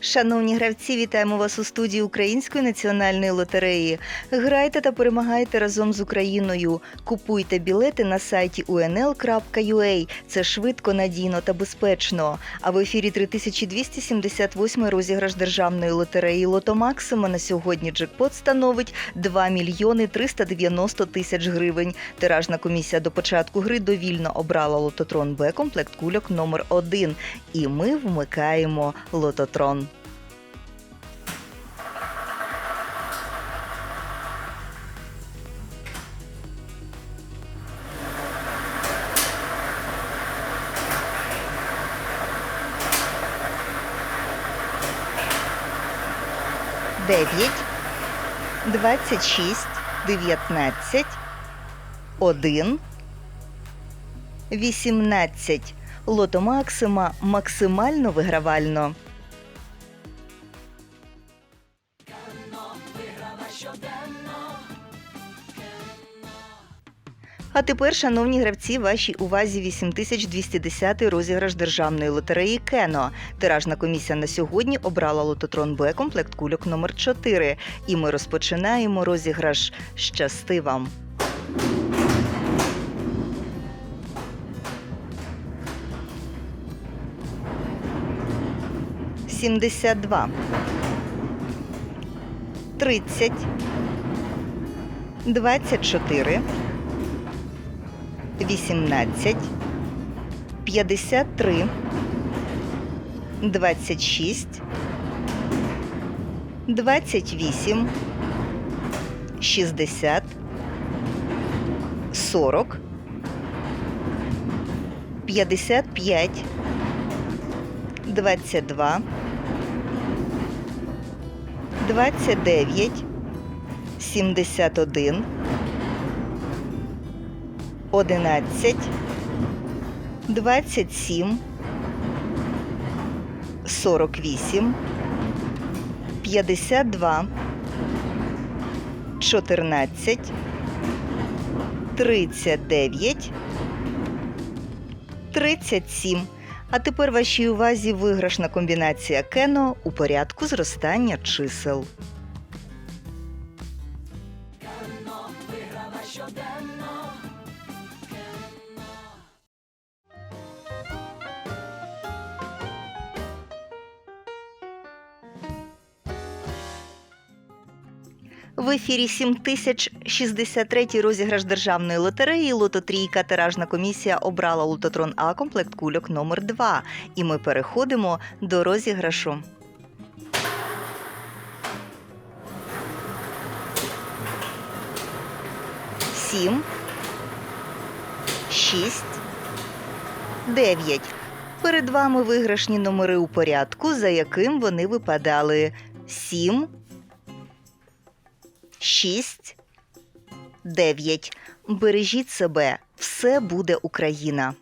Шановні гравці, вітаємо вас у студії Української національної лотереї. Грайте та перемагайте разом з Україною. Купуйте білети на сайті unl.ua. Це швидко, надійно та безпечно. А в ефірі 3278 розіграш державної лотереї Лото Максима на сьогодні джекпот становить 2 мільйони 390 тисяч гривень. Тиражна комісія до початку гри довільно обрала лототрон Б комплект кульок номер 1 І ми вмикаємо лототрон. Дев'ять, двадцять шість, дев'ятнадцять, один, вісімнадцять. Лото Максима максимально вигравально. А тепер, шановні гравці, вашій увазі 8210 розіграш державної лотереї Кено. Тиражна комісія на сьогодні обрала лототрон Б комплект кульок номер 4 І ми розпочинаємо розіграш. Щасти вам! Сімдесят два. Тридцять. Двадцять чотири. 18, 53, 26, 28, 60, 40, 55, 22, 29, 71, одинадцять, двадцять сім, сорок вісім, п'ятдесят два, чотирнадцять, тридцять дев'ять, тридцять сім. А тепер вашій увазі виграшна комбінація кено у порядку зростання чисел. В ефірі 7063 розіграш державної лотереї Лото Трійка тиражна комісія обрала Лототрон А комплект кульок номер 2 І ми переходимо до розіграшу. Сім, шість, дев'ять. Перед вами виграшні номери у порядку, за яким вони випадали. Сім, шість, дев'ять. Бережіть себе, все буде Україна.